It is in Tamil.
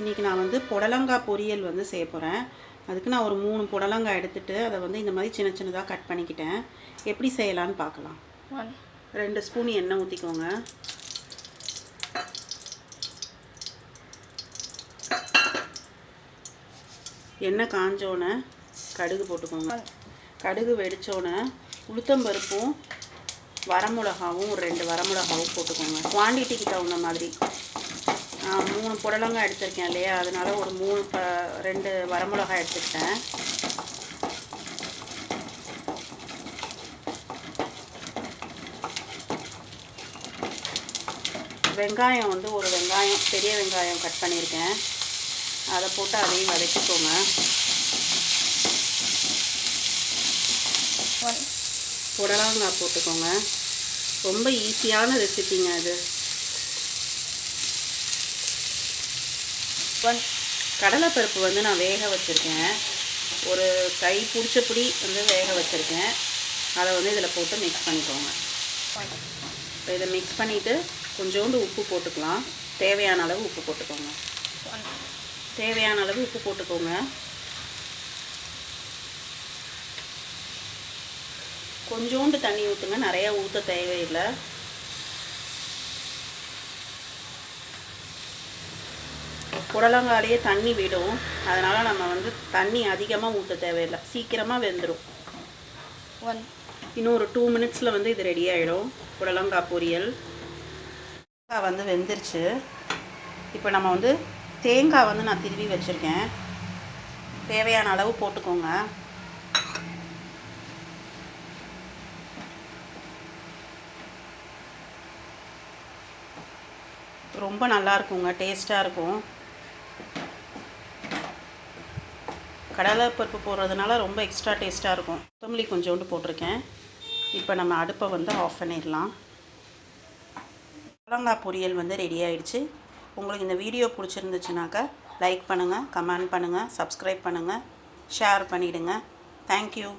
இன்றைக்கி நான் வந்து புடலங்காய் பொரியல் வந்து செய்ய போகிறேன் அதுக்கு நான் ஒரு மூணு புடலங்காய் எடுத்துட்டு அதை வந்து இந்த மாதிரி சின்ன சின்னதாக கட் பண்ணிக்கிட்டேன். எப்படி செய்யலான்னு பார்க்கலாம். ரெண்டு ஸ்பூன் எண்ணெய் ஊற்றிக்கோங்க எண்ணெய் காஞ்சோன்னே கடுகு போட்டுக்கோங்க. கடுகு வெடிச்சோன்னே உளுத்தம்பருப்பும் வரமிளகாவும் ஒரு ரெண்டு வரமிளகாவும் போட்டுக்கோங்க. குவான்டிட்டிக்கு தகுந்த மாதிரி. நான் மூணு புடலங்காய் எடுத்திருக்கேன் இல்லையா? அதனால ஒரு மூணு ப ரெண்டு வரமிளகாய் எடுத்துக்கிட்டேன். வெங்காயம் வந்து ஒரு வெங்காயம் பெரிய வெங்காயம் கட் பண்ணியிருக்கேன். அதை போட்டு அதையும் வதக்கிக்கோங்க. புடலங்காய் போட்டுக்கோங்க. ரொம்ப ஈஸியான ரெசிபிங்க அது. ஒன் கடலைப்பருப்பு வந்து நான் வேக வச்சுருக்கேன். ஒரு கை பிடிச்சப்படி வந்து வேக வச்சுருக்கேன். அதை வந்து இதில் போட்டு மிக்ஸ் பண்ணிக்கோங்க. இப்போ இதை மிக்ஸ் பண்ணிவிட்டு கொஞ்சோண்டு உப்பு போட்டுக்கலாம். தேவையான அளவு உப்பு போட்டுக்கோங்க. தேவையான அளவு உப்பு போட்டுக்கோங்க. கொஞ்சோண்டு தண்ணி ஊற்றுங்க நிறையா ஊற்ற தேவையில்லை. புடலங்காலேயே தண்ணி விடும். அதனால் நம்ம வந்து தண்ணி அதிகமாக ஊற்ற தேவையில்லை. சீக்கிரமாக வெந்துடும் ஒன் இன்னும் ஒரு டூ மினிட்ஸில் வந்து இது ரெடி ஆகிடும் புடலங்காய் பொரியல். தேங்காய் வந்து வெந்துருச்சு. இப்போ நம்ம வந்து தேங்காய் வந்து நான் திருவி வச்சுருக்கேன். தேவையான அளவு போட்டுக்கோங்க. ரொம்ப நல்லா இருக்குங்க. டேஸ்ட்டாக இருக்கும். கடலைப்பருப்பு போடுறதுனால ரொம்ப எக்ஸ்ட்ரா டேஸ்ட்டாக இருக்கும். கொத்தமல்லி கொஞ்சோண்டு போட்டிருக்கேன். இப்போ நம்ம அடுப்பை வந்து ஆஃப் பண்ணிடலாம். புடலங்காய் பொரியல் வந்து ரெடி ஆகிடுச்சு உங்களுக்கு இந்த வீடியோ பிடிச்சிருந்துச்சுனாக்கா லைக் பண்ணுங்கள் கமெண்ட் பண்ணுங்கள் சப்ஸ்கிரைப் பண்ணுங்கள் ஷேர் பண்ணிவிடுங்க தேங்க்யூ